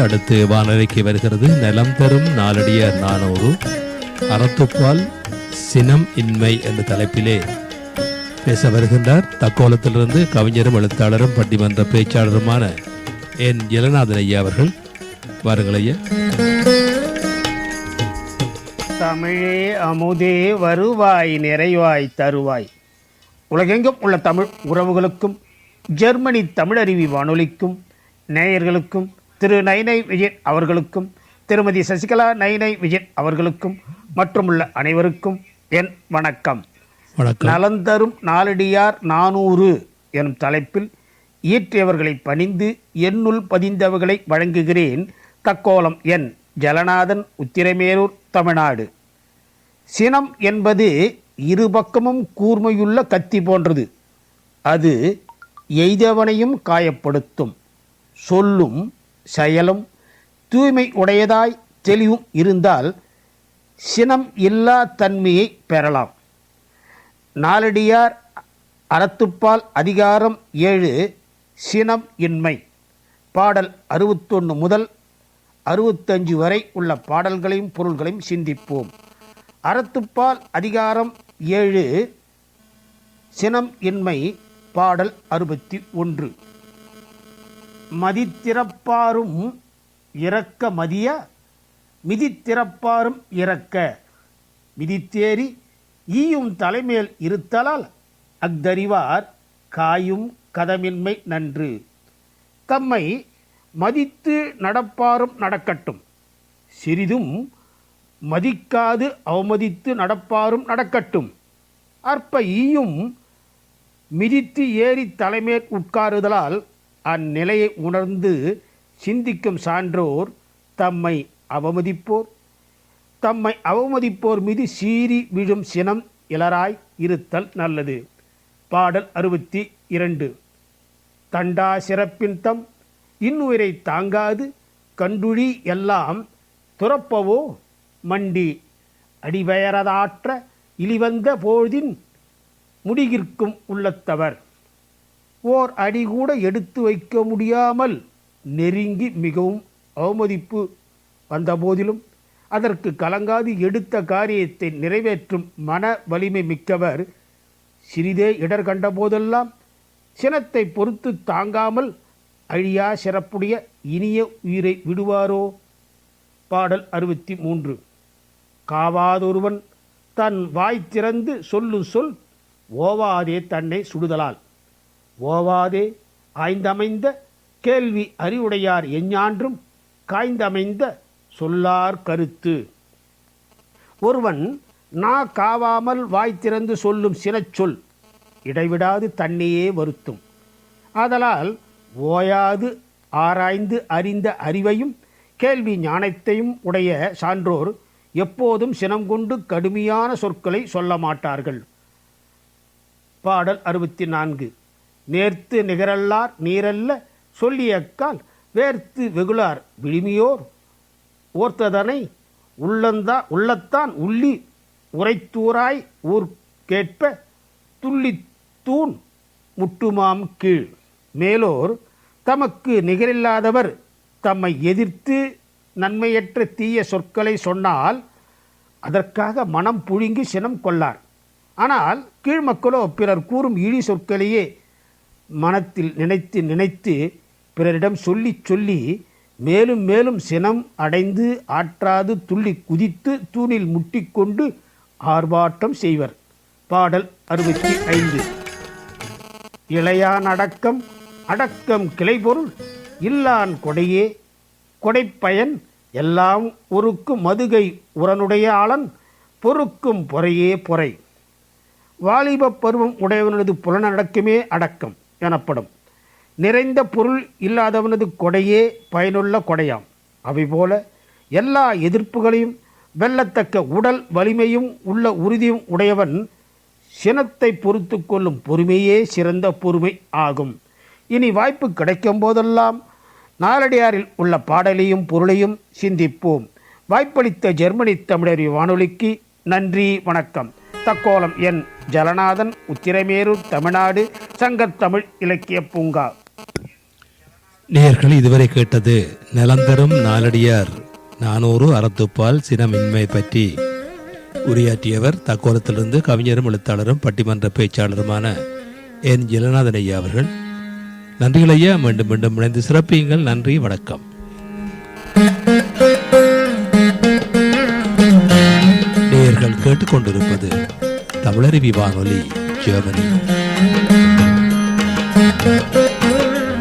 அடுத்து வானொலிக்கு வருகிறது. நிலம் தரும் நாளடிய நானூறு. அறத்துப்பால் சினம் இன்மை என்ற தலைப்பிலே பேச வருகின்றார். தக்கோலத்திலிருந்து கவிஞரும் எழுத்தாளரும் பட்டிமன்ற பேச்சாளருமான என் இளநாதன் ஐயா அவர்கள். வாருங்கள் ஐயா. தமிழே அமுதே வருவாய் நிறைவாய் தருவாய். உலகெங்கும் உள்ள தமிழ் உறவுகளுக்கும் ஜெர்மனி தமிழருவி வானொலிக்கும் நேயர்களுக்கும் திரு நைனை விஜயன் அவர்களுக்கும் திருமதி சசிகலா நைனை விஜயன் அவர்களுக்கும் மற்றும் உள்ள அனைவருக்கும் என் வணக்கம். நலந்தரும் நாளடியார் நானூறு எனும் தலைப்பில் இயற்றியவர்களை பணிந்து என்னுள் பதிந்தவர்களை வழங்குகிறேன். தக்கோலம் என் ஜலநாதன் உத்திரமேரூர் தமிழ்நாடு. சினம் என்பது இருபக்கமும் கூர்மையுள்ள கத்தி போன்றது. அது எய்தவனையும் காயப்படுத்தும். சொல்லும் செயலும் தூய்மை உடையதாய் தெளிவும் இருந்தால் சினம் இல்லா தன்மையை பெறலாம். நாலடியார் அறத்துப்பால் அதிகாரம் ஏழு சினம் இன்மை. பாடல் அறுபத்தொன்று முதல் அறுபத்தஞ்சு வரை உள்ள பாடல்களையும் பொருள்களையும் சிந்திப்போம். அறத்துப்பால் அதிகாரம் ஏழு சினம் இன்மை பாடல் அறுபத்தி ஒன்று. மதித்திறப்பாரும் இறக்க மதிய மிதித்திறப்பாரும் இறக்க மிதித்தேறி ஈயும் தலைமேல் இருத்தலால் அக்தறிவார் காயும் கதமின்மை நன்று. தம்மை மதித்து நடப்பாரும் நடக்கட்டும். சிறிதும் மதிக்காது அவமதித்து நடப்பாரும் நடக்கட்டும். அற்ப ஈயும் மிதித்து ஏறி தலைமேல் உட்காருதலால் அந்நிலையை உணர்ந்து சிந்திக்கும் சான்றோர் தம்மை அவமதிப்போர். தம்மை அவமதிப்போர் மீது சீறி விழும் சினம் இளராய் இருத்தல் நல்லது. பாடல் அறுபத்தி இரண்டு. தண்டா சிறப்பின் தம் இன்னுயிரை தாங்காது கண்டுழி எல்லாம் துறப்பவோ? மண்டி அடிவயரதாற்ற இழிவந்த போதின் முடிகிற்கும் உள்ளத்தவர். ஓர் அடி கூட எடுத்து வைக்க முடியாமல் நெருங்கி மிகவும் அவமதிப்பு வந்தபோதிலும் அதற்கு கலங்காது எடுத்த காரியத்தை நிறைவேற்றும் மன வலிமை மிக்கவர் சிறிதே இடர் கண்ட போதெல்லாம் சினத்தை பொறுத்து தாங்காமல் அழியா சிறப்புடைய இனிய உயிரை விடுவாரோ? பாடல் அறுபத்தி மூன்று. காவாதொருவன் தன் வாய் திறந்து சொல்லு சொல் ஓவாதே தன்னை சுடுதலால். ஓவாதே ஆய்ந்தமைந்த கேள்வி அறிவுடையார் எஞ்ஞான்றும் காய்ந்தமைந்த சொல்லார் கருத்து. ஒருவன் நா காவாமல் வாய் திறந்து சொல்லும் சினச்சொல் இடைவிடாது தன்னையே வருத்தும். ஆதலால் ஓயாது ஆராய்ந்து அறிந்த அறிவையும் கேள்வி ஞானத்தையும் உடைய சான்றோர் எப்போதும் சினம் கொண்டு கடுமையான சொற்களை சொல்ல மாட்டார்கள். பாடல் அறுபத்தி நான்கு. நேர்த்து நிகரல்லார் நீரல்ல சொல்லியக்கால் வேர்த்து வெகுளார் விழுமியோர். ஓர்த்ததனை உள்ளந்தா உள்ளத்தான் உள்ளி உரைத்தூராய் ஊர் கேட்ப துள்ளித்தூண் முட்டுமாம் கீழ். மேலோர் தமக்கு நிகரில்லாதவர் தம்மை எதிர்த்து நன்மையற்ற தீய சொற்களை சொன்னால் அதற்காக மனம் புழுங்கி சினம் கொள்ளார். ஆனால் கீழ்மக்களோ பிறர் கூறும் இழி சொற்களையே மனத்தில் நினைத்து நினைத்து பிறரிடம் சொல்லி சொல்லி மேலும் மேலும் சினம் அடைந்து ஆற்றாது துள்ளி குதித்து தூணில் முட்டிக்கொண்டு ஆர்ப்பாட்டம் செய்வர். பாடல் அறுபத்தி ஐந்து. இளையான் அடக்கம் அடக்கம் கிளைபொருள் இல்லான் கொடையே கொடைப்பயன் எல்லாம் ஒருக்கும் மதுகை உரனுடைய ஆளன் பொறுக்கும் பொறையே பொறை. வாலிபப் பருவம் உடையவனது புலனடக்கமே அடக்கம். எனப்படும். நிறைந்த பொருள் இல்லாதவனது கொடையே பயனுள்ள கொடையாம். அவைபோல எல்லா எதிர்ப்புகளையும் வெல்லத்தக்க உடல் வலிமையும் உள்ள உறுதியும் உடையவன் சினத்தை பொறுத்து கொள்ளும் பொறுமையே சிறந்த பொறுமை ஆகும். இனி வாய்ப்பு கிடைக்கும் போதெல்லாம் நாலடியாரில் உள்ள பாடலையும் பொருளையும் சிந்திப்போம். வாய்ப்பளித்த ஜெர்மனி தமிழர் வானொலிக்கு நன்றி வணக்கம். தக்கோலம் என் ஜலநாதன் உத்திரமேரூர் தமிழ்நாடு சங்கத்தமிழ் இலக்கிய பூங்கா. நேர்கள் இதுவரை கேட்டது நலந்தரும் நாலடியார் நானூறு அறத்துப்பால் சினமின்மை பற்றி. உரையாற்றியவர் தக்கோலத்திலிருந்து கவிஞரும் எழுத்தாளரும் பட்டிமன்ற பேச்சாளருமான என் ஜலநாதன் ஐயா அவர்கள். நன்றிகள் ஐயா மீண்டும் மீண்டும் இணைந்து சிறப்பியுங்கள். நன்றி வணக்கம். நேயர்கள் கேட்டுக்கொண்டிருப்பது தமிழருவி வானொலி ஜெர்மனி.